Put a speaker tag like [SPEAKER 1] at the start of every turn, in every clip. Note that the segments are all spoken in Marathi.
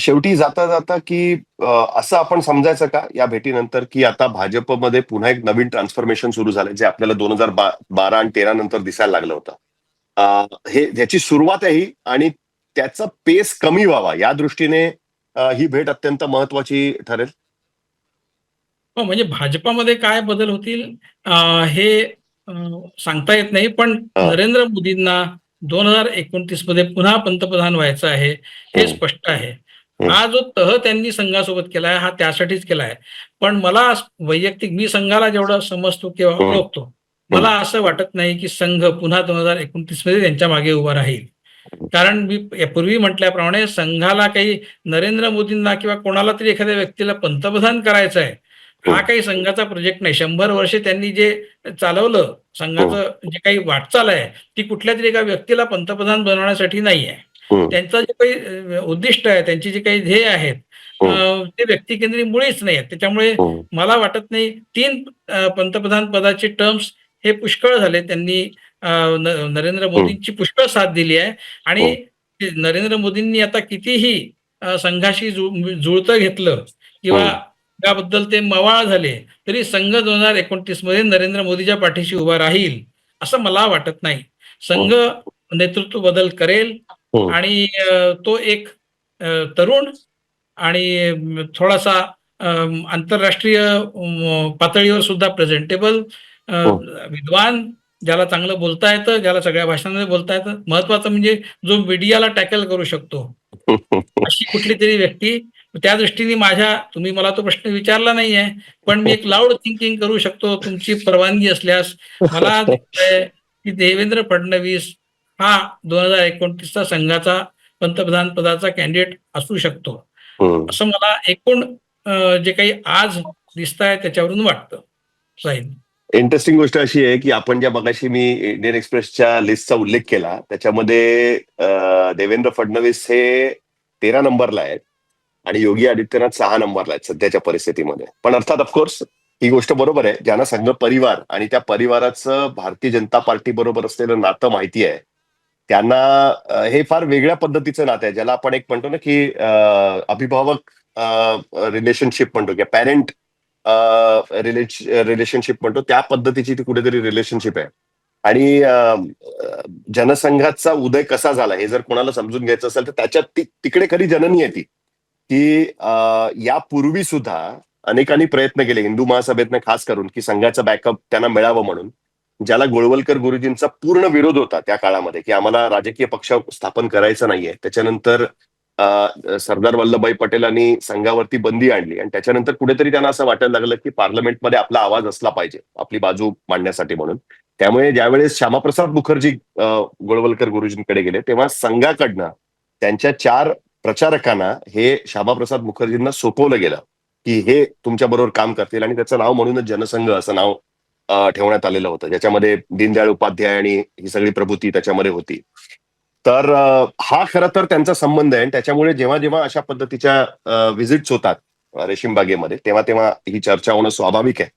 [SPEAKER 1] शेवटी जाता जाता की असं आपण समजायचं का या भेटीनंतर की आता भाजपमध्ये पुन्हा एक नवीन ट्रान्सफॉर्मेशन सुरू झालंय जे आपल्याला दोन हजार बारा आणि तेरा नंतर दिसायला लागलं होतं हे ह्याची सुरुवात आहे आणि त्याचा पेस कमी व्हावा या दृष्टीने ही भेट अत्यंत महत्वाची ठरेल
[SPEAKER 2] हो, म्हणजे भाजपामध्ये काय बदल होतील हे सांगता येत नाही. पण. नरेंद्र मोदींना 2029 मध्ये पुन्हा पंतप्रधान व्हायचं आहे, हं. स्पष्ट आहे.
[SPEAKER 1] हं.
[SPEAKER 2] हा जो तह त्यांनी संघासोबत केलाय, हा त्यासाठीच केलाय. पण मला वैयक्तिक मी संघाला जेवढं समजतो किंवा
[SPEAKER 1] हं.
[SPEAKER 2] ओळखतो, मला असं वाटत नाही की संघ पुन्हा 2029 मध्ये त्यांच्या मागे उभा राहील. कारण मी यापूर्वी म्हटल्याप्रमाणे संघाला काही नरेंद्र मोदींना किंवा कोणाला तरी एखाद्या व्यक्तीला पंतप्रधान करायचं आहे, हा
[SPEAKER 1] हं.
[SPEAKER 2] काही संघाचा प्रोजेक्ट नाही. 100 वर्षे त्यांनी जे चालवलं, संघाचं जे काही वाटचाल आहे, ती कुठल्यातरी एका व्यक्तीला पंतप्रधान बनवण्यासाठी नाही आहे.
[SPEAKER 1] हं.
[SPEAKER 2] त्यांचं जे काही उद्दिष्ट आहे, त्यांची जी काही ध्येय आहेत,
[SPEAKER 1] हं.
[SPEAKER 2] ते व्यक्तिकेंद्री मुळीच नाही आहेत. त्याच्यामुळे
[SPEAKER 1] हं.
[SPEAKER 2] मला वाटत नाही 3 अ, पंतप्रधान पदाचे टर्म्स हे पुष्कळ झाले. त्यांनी नरेंद्र मोदींची पुष्कळ साथ दिली आहे आणि नरेंद्र मोदींनी आता कितीही संघाशी जुळ जुळतं घेतलं किंवा. त्याबद्दल ते मवाळ झाले, तरी संघ 2029 मध्ये नरेंद्र मोदीच्या पाठीशी उभा राहील, असं मला वाटत नाही. संघ नेतृत्व बदल करेल. आणि अ, तो एक तरुण आणि थोडासा आंतरराष्ट्रीय पातळीवर सुद्धा प्रेझेंटेबल
[SPEAKER 1] हं.
[SPEAKER 2] विद्वान, ज्याला चांगलं बोलता येतं, ज्याला सगळ्या भाषांमध्ये बोलता येतं. महत्त्वाचं म्हणजे जो मीडियाला टॅकल करू शकतो. अशी कुठलीतरी व्यक्ती त्या दृष्टीने माझ्या तुम्ही मला तो प्रश्न विचारला नाहीये, पण मी एक लाऊड थिंकिंग करू शकतो तुमची परवानगी असल्यास. मला की देवेंद्र फडणवीस हा 2029 चा संघाचा पंतप्रधान पदाचा कॅन्डिडेट असू शकतो. असं मला एकूण जे काही आज दिसतंय त्याच्यावरून वाटतं. साहिल.
[SPEAKER 1] इंटरेस्टिंग गोष्ट अशी आहे, की आपण ज्या मगाशी मी इंडियन एक्सप्रेसच्या लिस्टचा उल्लेख केला, त्याच्यामध्ये देवेंद्र फडणवीस हे 13 नंबरला आहेत आणि योगी आदित्यनाथ 6 नंबरला आहेत सध्याच्या परिस्थितीमध्ये. पण अर्थात ऑफकोर्स ही गोष्ट बरोबर आहे. ज्यांना संघ परिवार आणि त्या परिवाराचं भारतीय जनता पार्टी बरोबर असलेलं नातं माहिती आहे. त्यांना हे फार वेगळ्या पद्धतीचं नातं आहे. ज्याला आपण एक म्हणतो ना, की अभिभावक रिलेशनशिप म्हणतो किंवा पॅरेंट रिलेशनशिप म्हणतो त्या पद्धतीची ती कुठेतरी रिलेशनशिप आहे. आणि जनसंघाचा उदय कसा झाला हे जर कोणाला समजून घ्यायचं असेल तर त्याच्यात ती तिकडे खरी जननी आहे ती, की यापूर्वी सुद्धा अनेकांनी प्रयत्न केले हिंदू महासभेतनं खास करून, की संघाचं बॅकअप त्यांना मिळावं म्हणून. ज्याला गोळवलकर गुरुजींचा पूर्ण विरोध होता त्या काळामध्ये, की आम्हाला राजकीय पक्ष स्थापन करायचं नाहीये. त्याच्यानंतर सरदार वल्लभभाई पटेलांनी संघावरती बंदी आणली आणि त्याच्यानंतर कुठेतरी त्यांना असं वाटायला लागलं, की पार्लमेंटमध्ये आपला आवाज असला पाहिजे, आपली बाजू मांडण्यासाठी म्हणून. त्यामुळे ज्यावेळेस श्यामाप्रसाद मुखर्जी गोळवलकर गुरुजींकडे गेले, तेव्हा संघाकडनं त्यांच्या चार प्रचारकांना हे श्यामाप्रसाद मुखर्जींना सोपवलं गेलं, की हे तुमच्या बरोबर काम करतील आणि त्याचं नाव म्हणूनच जनसंघ असं नाव ठेवण्यात आलेलं होतं. ज्याच्यामध्ये दीनदयाळ उपाध्याय आणि ही सगळी प्रभूती त्याच्यामध्ये होती. तर हा खरं तर त्यांचा संबंध आहे आणि त्याच्यामुळे जेव्हा-जेव्हा अशा पद्धतीच्या व्हिजिट्स होतात रेशीमबागेमध्ये रेशीम बागेमध्ये, तेव्हा-तेव्हा ही चर्चा होणं स्वाभाविक आहे.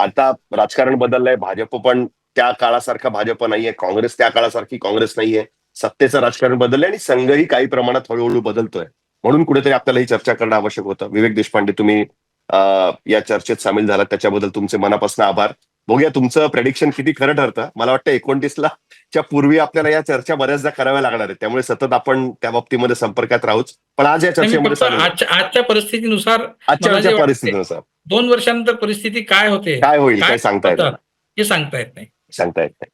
[SPEAKER 1] आता राजकारण बदललंय. भाजप पण त्या काळासारखा भाजप नाहीये. काँग्रेस त्या काळासारखी काँग्रेस नाहीये. सत्तेचं राजकारण बदललंय आणि संघही काही प्रमाणात हळूहळू बदलतोय. म्हणून कुठेतरी आपल्याला ही चर्चा करणं आवश्यक होतं. विवेक देशपांडे तुम्ही या चर्चेत सामील झालात त्याच्याबद्दल तुमचे मनापासून आभार. बघूया तुमचं प्रेडिक्शन किती खरं ठरतं. मला वाटतं 29ला च्या पूर्वी आपल्याला या चर्चा बऱ्याचदा कराव्या लागणार आहेत. त्यामुळे सतत आपण त्या बाबतीमध्ये संपर्कात राहूच. पण आज या चर्चेमध्ये झालो.
[SPEAKER 2] आजच्या परिस्थितीनुसार
[SPEAKER 1] आजच्या परिस्थितीनुसार.
[SPEAKER 2] 2 वर्षानंतर परिस्थिती काय होते,
[SPEAKER 1] काय होईल
[SPEAKER 2] काय
[SPEAKER 1] सांगता येत.
[SPEAKER 2] हे सांगता येत नाही.
[SPEAKER 1] सांगता येत नाही.